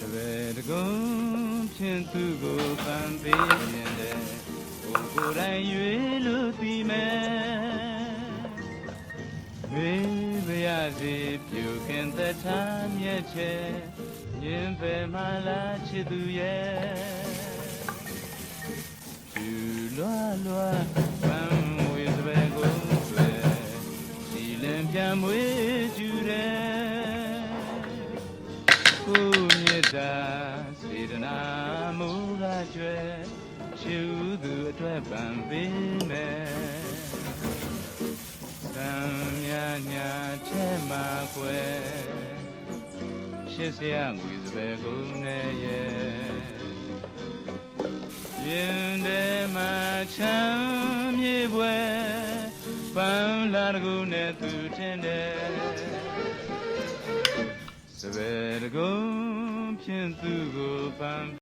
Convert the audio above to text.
တပည့်တကုံဖြင့်သူကိုပန်ပေးရင်လေကိုယ်ကိုယ်တိုင်ရွေလို့ပြီးမယ်မေးပါရစေပြုခင်သက်သာမြတ်ချေညင်ပဲမလားချစ်သူရဲ့ကျူလွားလွားပန်းဝေစပယ်ကိုဆွဲစီလင်ပြန်မွေးကျူတယ် မြတ်တာစေတနာမူကားကျွဲချူသူအတွက်ပံပေးမယ်သံမြညာချဲမှာကွယ်ရှစ်ဆရာငွေစပယ်ကုန်နဲ့ရဲ့ရင်ထဲမှာချမ်းမြေပွဲပန်းလာတကူနဲ့သူထင်တယ် စပယ်တကုံဖြင့်သူကိုပန်း